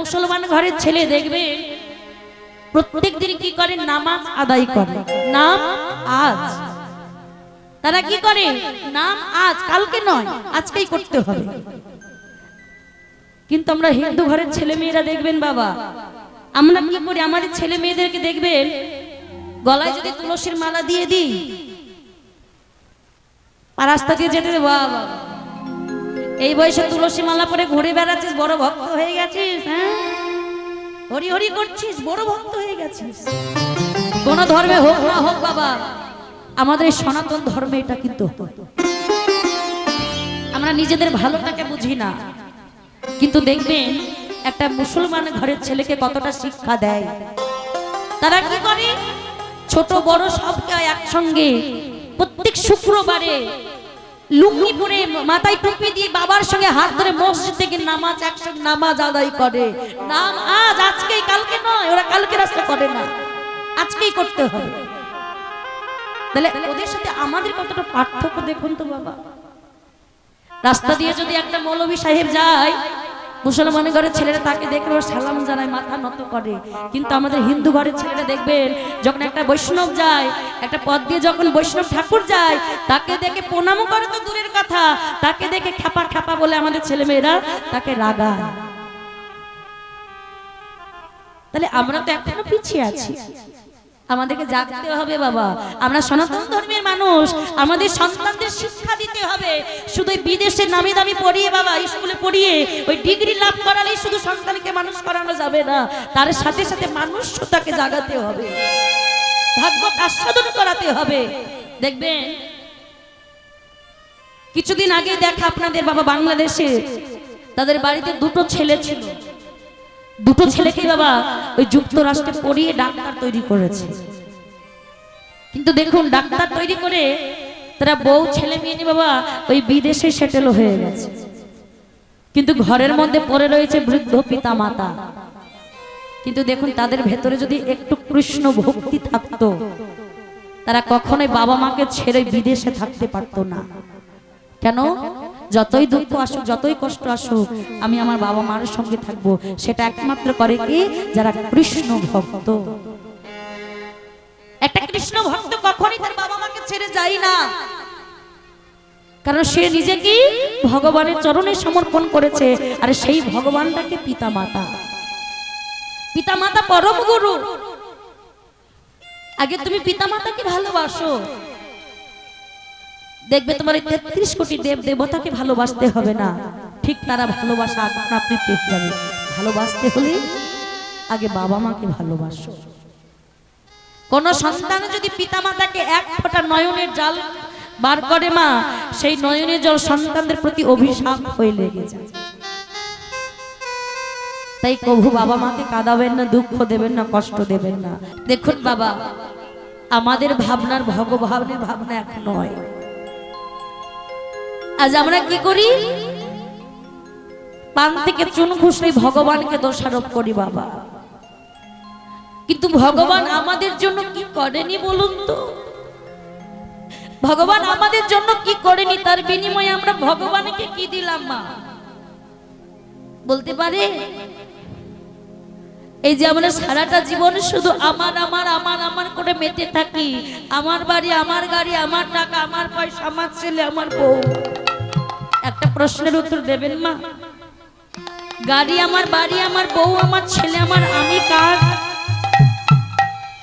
মুসলমান ঘরের ছেলে দেখবে, প্রত্যেক দিন কি করে? নামাজ আদায় করে। নাম আজ। তারা কি করে? নাম আজ, কালকে নয়, আজকেই করতে হবে। কিন্তু আমরা হিন্দু ঘরের ছেলে মেয়েরা দেখবেন বাবা, আমরা কি করি? আমাদের ছেলে মেয়েদেরকে দেখবেন, গলায় যদি তুলসীর মালা দিয়ে দিই, আর রাস্তা দিয়ে যেতে বাহ। এই বয়সে তুলসী মালা পরে ঘুরে বেড়াচ্ছিস, বড় ভক্ত হয়ে গেছিস হ্যাঁ? হরি হরি করছিস, বড় ভক্ত হয়ে গেছিস। কোন ধর্মে হোক না হোক বাবা, আমাদের সনাতন ধর্মে এটা কিন্তু আমরা নিজেদের ভালোটাকে বুঝি না। কিন্তু দেখবেন, একটা মুসলমান ঘরের ছেলেকে কতটা শিক্ষা দেয়। তারা কি করে? ছোট বড় সবকে একসঙ্গে প্রত্যেক শুক্রবারে লুঙ্গি পরে মাথায় টুপি দিয়ে বাবার সঙ্গে হাত ধরে মসজিদ থেকে নামাজ একসঙ্গে নামাজ আদায় করে। নাম আজ আজকেই, কালকে নয়, ওরা কালকে রাস্তা করে না। আজকেই করতে হবে। তাহলে ওদের সাথে আমাদের কতটা পার্থক্য দেখুন তো বাবা। রাস্তা দিয়ে যদি একটা মৌলভী সাহেব যায় মুসলমান ঘরের ছেলেরা তাকে দেখলে সালাম জানায়, মাথা নত করে। কিন্তু আমাদের হিন্দু ঘরের ছেলেরা দেখবেন, যখন একটা বৈষ্ণব যায়, একটা পথ দিয়ে যখন বৈষ্ণব ঠাকুর যায়, তাকে দেখে প্রণামও করে তো দূরের কথা, তাকে দেখে খ্যাপা খ্যাপা বলে আমাদের ছেলেমেয়েরা তাকে রাগায়। তাহলে আমরা তো এখনও পিছিয়ে আছি। আমাদেরকে জাগতে হবে বাবা। আমরা সনাতন ধর্মের মানুষ, আমাদের সন্তানদের শিক্ষা দিতে হবে। শুধু বিদেশে নামি দামি পড়িয়ে বাবা স্কুলে পড়িয়ে ওই ডিগ্রি লাভ করালেই শুধু সন্তানকে মানুষ করানো যাবে না, তার সাথে সাথে মানুষটাকে জাগাতে হবে। ভাগ্য আস্বাদন করাতে হবে। দেখবেন, কিছুদিন আগে দেখা আপনাদের বাবা বাংলাদেশে, তাদের বাড়িতে দুটো ছেলে ছিল। দুটো ছেলেকে বাবা ওই যুক্তরাষ্ট্রে পড়িয়ে ডাক্তার তৈরি করেছে। কিন্তু দেখুন, ডাক্তার তৈরি করে তারা বউ ছেলে মেয়ে বাবা ওই বিদেশে সেটেল হয়ে গেছে। কিন্তু ঘরের মধ্যে পড়ে রয়েছে বৃদ্ধ পিতা মাতা কিন্তু দেখুন, তাদের ভেতরে যদি একটু কৃষ্ণ ভক্তি থাকতো, তারা কখনোই বাবা মাকে ছেড়ে বিদেশে থাকতে পারতো না। কেন? যতই দুঃখ আসুক, যতই কষ্ট আসুক, আমি আমার বাবা মার সঙ্গে থাকব। সেটা একমাত্র করে কি? যারা কৃষ্ণ ভক্ত। একটা কৃষ্ণ ভক্ত কখনই তার বাবা মাকে ছেড়ে যায় না। কারণ সে নিজেকে ভগবানের চরণে সমর্পণ করেছে, আর সেই ভগবানটাকে পিতা মাতা পিতা মাতা পরম গুরু আগে তুমি পিতা মাতাকে ভালোবাসো। দেখবে তোমার এই তেত্রিশ কোটি দেব দেবতাকে ভালোবাসতে হবে না। ঠিক তারা ভালোবাসা আপনা পেয়ে যাবে। ভালোবাসতে হলে আগে বাবা মাকে ভালোবাসো। কোন সন্তান যদি পিতা মাতাকে এক ফোঁটা নয়নের জাল বার করে মা, সেই নয়নের জল সন্তানদের প্রতি অভিশাপ হয়ে লেগে যায়। তাই কভু বাবা মাকে কাঁদাবেন না, দুঃখ দেবেন না, কষ্ট দেবেন না। দেখুন বাবা, আমাদের ভাবনার ভগবানের ভাবনা এক নয়। আজ আমরা কি করি? পান থেকে চুন খুশলে ভগবানকে দোষারোপ করি বাবা। কিন্তু ভগবান আমাদের জন্য কি করেনি বলুন তো? ভগবান আমাদের জন্য কি করেনি তার বিনিময়ে আমরা ভগবানকে কি দিলাম মা? বলতে পারে? এই যে আমরা সারাটা জীবন শুধু আমার আমার আমার আমার করে মেতে থাকি। আমার বাড়ি, আমার গাড়ি, আমার টাকা, আমার পয়সা, আমার ছেলে, আমার বউ। একটা প্রশ্নের উত্তর দেবেন মা? গাড়ি আমার, বাড়ি আমার, বউ আমার, ছেলে আমার, আমি কার?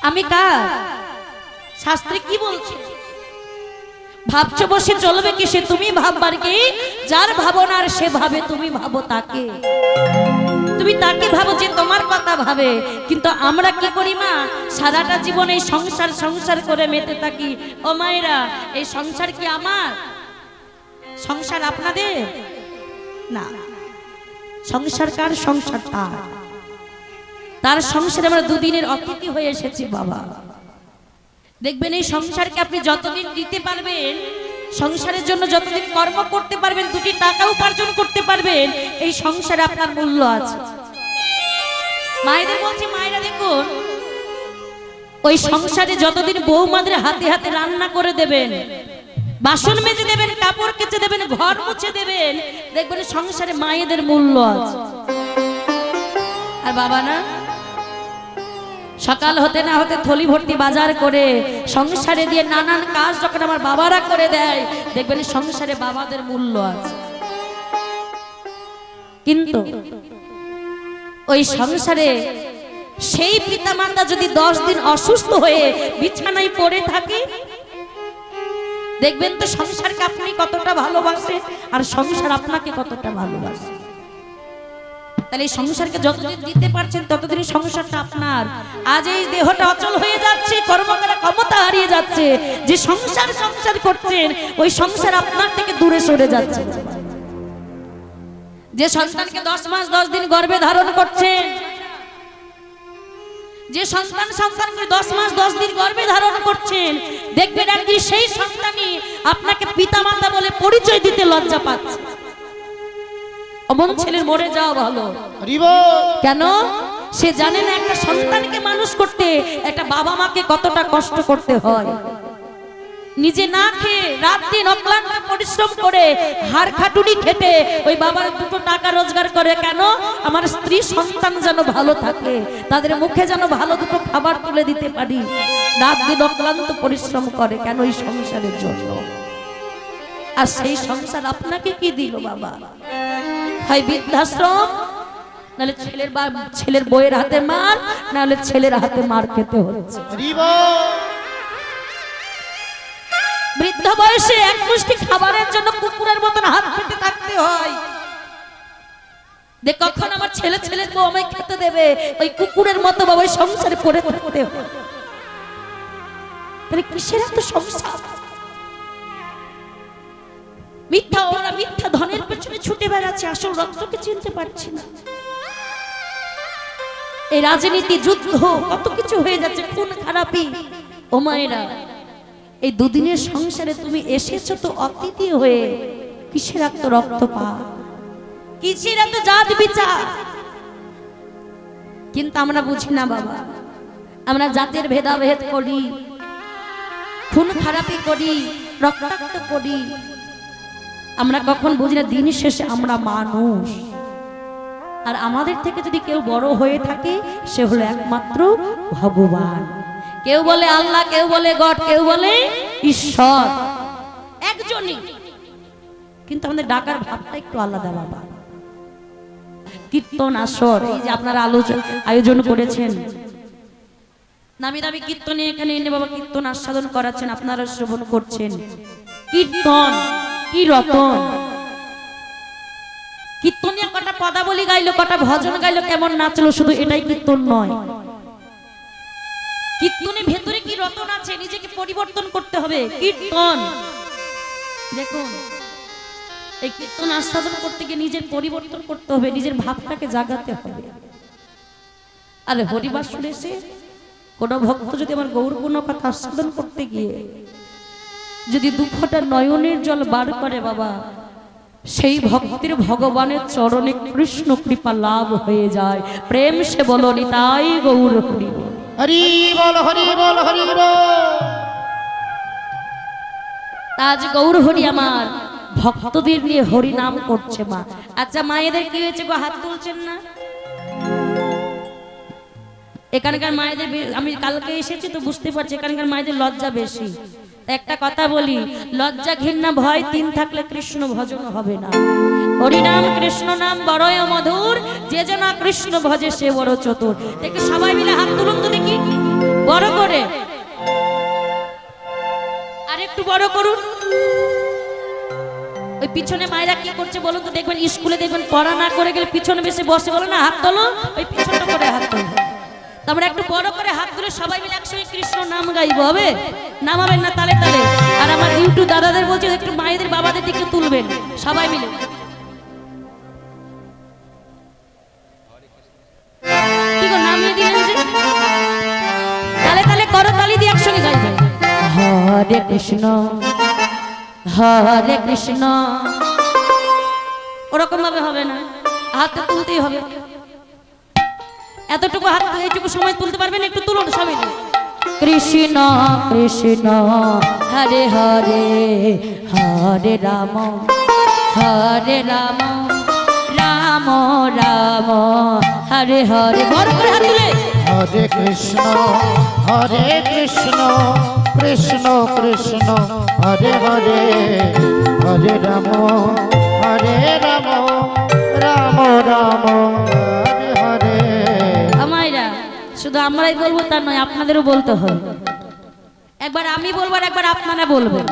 আমি কার? শাস্ত্রে কি বলছে? ভাবছ বসে চলবে কি সে তুমি ভাববার কি? যার ভাবনার সে ভাবে, তুমি ভাবো তাকে। তুমি তাকে ভাবো যে তোমার কথা ভাবে। কিন্তু আমরা কি করি মা? সারাটা জীবন এই সংসার সংসার করে মেতে থাকি। ও মায়েরা, এই সংসার কি আমার? সংসার আপনাদের? না। সংসার কার সংসার তার? তার সংসারে আমরা দুদিনের অতিথি হয়ে এসেছি, বাবা। দেখবেন এই সংসারকে আপনি যতদিন দিতে পারবেন, সংসারের জন্য যতদিন কর্ম করতে পারবেন, দুটি টাকা উপার্জন করতে পারবেন, এই সংসারে আপনার মূল্য আছে। মায়েদের বলছি, মায়েরা দেখুন, ওই সংসারে যতদিন বৌমাদের হাতে হাতে রান্না করে দেবেন বাসন মেজে দেবেন, কাপড় কেচে দেবেন, ঘর মুছে দেবেন। দেখবেন সংসারে মায়েদের মূল্য আছে। আর বাবা না, সকাল হতে না হতে থলি ভর্তি বাজার করে, সংসারে দিয়ে নানান কাজ যখন আমার বাবারা করে দেয়, দেখবেন সংসারে বাবাদের মূল্য আছে। কিন্তু ওই সংসারে সেই পিতামাতা যদি দশ দিন অসুস্থ হয়ে বিছানায় পড়ে থাকে দেখবেন তো সংসারকে আপনি কতটা ভালোবাসেন আর সংসার আপনাকে কতটা ভালোবাসে। তাহলে এই সংসারকে যতদিন দিতে পারছেন ততদিন সংসারটা আপনার। আজ এই দেহটা অচল হয়ে যাচ্ছে, কর্ম করা ক্ষমতা হারিয়ে যাচ্ছে। যে সংসার সংসার করছেন, ওই সংসার আপনার থেকে দূরে সরে যাচ্ছে। যে সন্তানকে দশ মাস, দশ দিন গর্ভে ধারণ করছেন যে সন্তান সন্তানকে দশ মাস দশ দিন গর্ভে ধারণ করছেন দেখবেন আর কি সেই সন্তানই আপনাকে পিতা মাতা বলে পরিচয় দিতে লজ্জা পাচ্ছে। অমন ছেলের মরে যাওয়া ভালো। কেন? সে জানে না একটা সন্তানকে মানুষ করতে একটা বাবা মাকে কতটা কষ্ট করতে হয়। নিজে না খেয়ে রাত দিন অক্লান্ত পরিশ্রম করে হাড় খাটুনি খেটে ওই বাবার দুটো টাকা রোজগার করে কেন? আমার স্ত্রী সন্তান যেন ভালো থাকে, তাদের মুখে যেন ভালো দুটো খাবার তুলে দিতে পারি। রাত দিন অক্লান্ত পরিশ্রম করে কেন ওই সংসারের জন্য? আর সেই সংসার আপনাকে কি দিল বাবা? হয় বৃদ্ধাশ্রম? নাহলে ছেলের বা ছেলের বইয়ের হাতে মার, নাহলে ছেলের হাতে মার খেতে হচ্ছে। বৃদ্ধ বয়সে এক মুষ্টি খাবারের জন্য কুকুরের মতন হাত পেতে থাকতে হয়। কখন আমার ছেলে ছেলের বউ আমায় খেতে দেবে? ওই কুকুরের মতো বাবা সংসারে পড়ে থাকতে হয়। তাহলে কিসের এত সংসার? মিথ্যা ওরা মিথ্যা ধনের পেছনে ছুটে বেড়াচ্ছে, আসল রক্তকে চিনতে পারছি না। এই রাজনীতি, যুদ্ধ, কত কিছু হয়ে যাচ্ছে, খুন, খারাপি। ও মায়েরা এই দুদিনের সংসারে তুমি এসেছ তো অতিথি হয়ে। কিসের এত রক্ত পা কিসের এত জাত বিচার কিন্তু আমরা বুঝি না বাবা, আমরা জাতের ভেদাভেদ করি, খুন খারাপি করি, রক্তাক্ত করি। আমরা কখন বুঝি না, দিন শেষে আমরা মানুষ। আর আমাদের থেকে যদি কেউ বড় হয়ে থাকে, সে হলো একমাত্র ভগবান। কেউ বলে আল্লাহ, কেউ বলে গড, কেউ বলে ঈশ্বর। একজনই। কিন্তু আমাদের ডাকার ভাবটা একটু আলাদা বাবা। কীর্তন আসর, এই যে আপনারা আলোচনা আয়োজন করেছেন। নামি দামি কীর্তনে এখানে এনে বাবা কীর্তন আস্বাদন করাচ্ছেন, আপনারা শ্রবণ করছেন। কীর্তন, কি রতন। কীর্তনিয়া কটা পদাবলী গাইলো, কটা ভজন গাইলো, কেমন নাচলো, শুধু এটাই কীর্তন নয়। কীর্তনের ভেতরে কি রতন আছে? নিজেকে পরিবর্তন করতে হবে। কীর্তন। দেখুন, এই কীর্তন আস্বাদন করতে গিয়ে নিজের পরিবর্তন করতে হবে, নিজের ভাবটাকে জাগাতে হবে। আরে হরিবাস শুনেছে কোন ভক্ত যদি আমার গৌরপূর্ণ কথা আস্বাদন করতে গিয়ে যদি দু ফোঁটা নয়নের জল বার করে বাবা, সেই ভক্তির ভগবানের চরণে কৃষ্ণ কৃপা লাভ হয়ে যায়। প্রেম সে বলো নিতাই গৌর হরি। হরি বল হরি বল হরি বল। আজ গৌর হরি আমার, ভক্তদের নিয়ে হরি নাম করছে মা। আচ্ছা মায়েদের কি হয়েছে গো, হাত তুলছেন না? এখানকার মায়েদের আমি কালকে এসেছি তো বুঝতে পারছি এখানকার মায়েদের লজ্জা বেশি। একটা কথা বলি, লজ্জা ঘৃণা ভয় তিন থাকলে কৃষ্ণ ভজন হবে না। হরিনাম কৃষ্ণ নাম বড়য় মধুর, যে যেন কৃষ্ণ ভজে সে বড় চতুর। দেখে সবাই মিলে হাত তুলুন তো দেখি। বড় করে। আর একটু বড় করুন। ওই পিছনে মায়েরা কি করছে বলুন তো, দেখবেন স্কুলে দেখবেন পড়া না করে গেলে পিছনে বেশি বসে বলো না, হাত তোলো, ওই পিছনটা করে হাত তোলো। তারপরে একটু বড় করে হাত তুলে সবাই মিলে একসঙ্গে কৃষ্ণ নাম গাইবো, হবে? নামাবেন না তালে তালে। আর আমার ইউটিউব দাদাদের বলছে, একটু মায়েদের বাবাদের দিকে তুলবেন, সবাই মিলে। হরে কৃষ্ণ হরে কৃষ্ণ। ওরকম ভাবে হবে না হাতটা তুলতেই হবে। এতটুকু হাত এইটুকু সময় তুলতে পারবেন একটু তুলুন সবাই। কৃষ্ণ কৃষ্ণ, হরে হরে হরে রাম হরে রাম রাম রাম, হরে হরে। করে হাত তুলে। হরে কৃষ্ণ হরে কৃষ্ণ। কৃষ্ণ কৃষ্ণ, হরে হরে হরে রাম হরে রাম রাম রাম, হরে হরে। আমায়রা শুধু আমরাই বলব তা নয়, আপনাদেরও বলতে হবে একবার আমি বলব আর একবার আপনারা বলবেন।